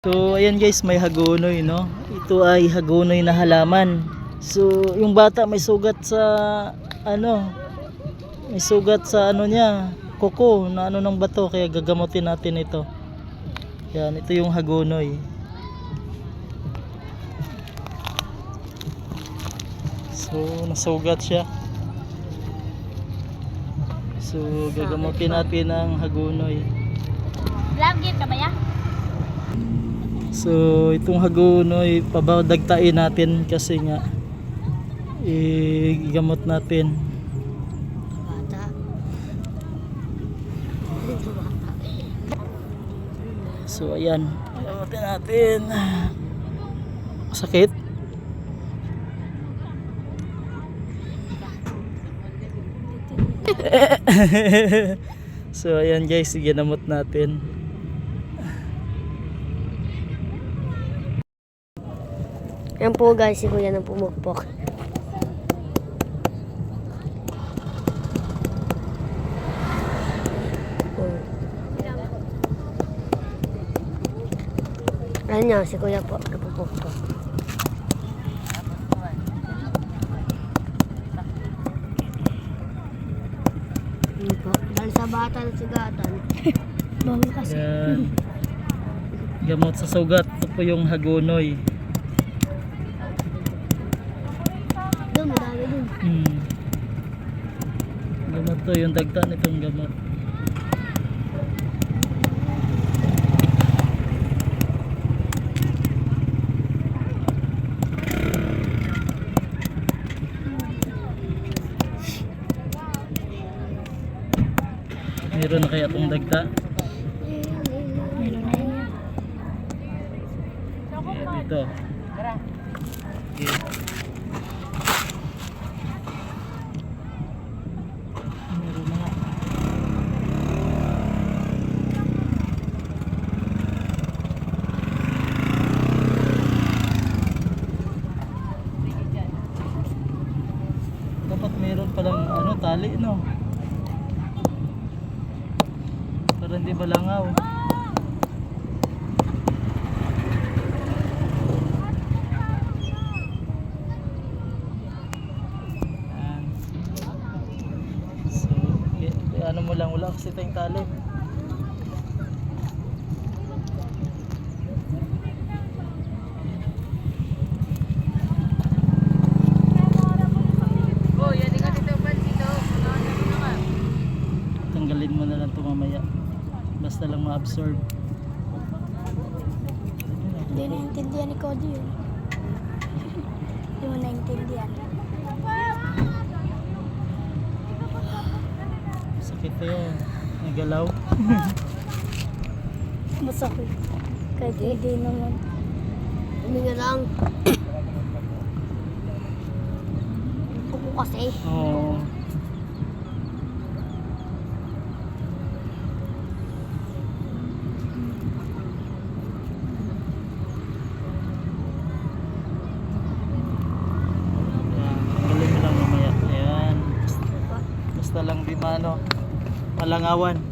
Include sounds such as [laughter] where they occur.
So ayan guys, may hagonoy no. Ito ay hagonoy na halaman. So yung bata may sugat sa ano, may sugat sa ano niya, kuko na ano ng bato kaya gagamutin natin ito. Yan, ito yung hagonoy. So nasugat siya. So gagamutin natin ang hagonoy. So itong hagonoy pabadagtain natin kasi nga igamot natin. Bata. So ayan, gamutin natin. Sakit? [laughs] so ayan guys, ginamot natin. Yan po guys, si Kuya nang pumukpok. Ayan niya, si Kuya po, napupukpok. Hindi po. Dahil sa bata na sigatan. [laughs] Bawal kasi. Yan. Gamot sa sugat. Ito po yung hagonoy. To, yung dagta nitong gamot. Meron na kaya itong dagta? Kaya dito. Okay. Meron na nga. Dapat meron palang ano, tali, no? Para hindi malangaw. Yan. So, i- ano mo lang, wala kasi tayong tali. Tanggalin mo na lang ito mamaya. Basta lang ma-absorb. Hindi naintindihan ni Cody yun. Hindi mo naintindihan. Sakit na yun. Nagalaw. [laughs] Masakit. Kahit hindi naman. Huminga lang. [coughs] Ako kasi. Oo. Ayan, tanggalin mo lang mamaya. Ayan. Basta lang di maano, malangawan.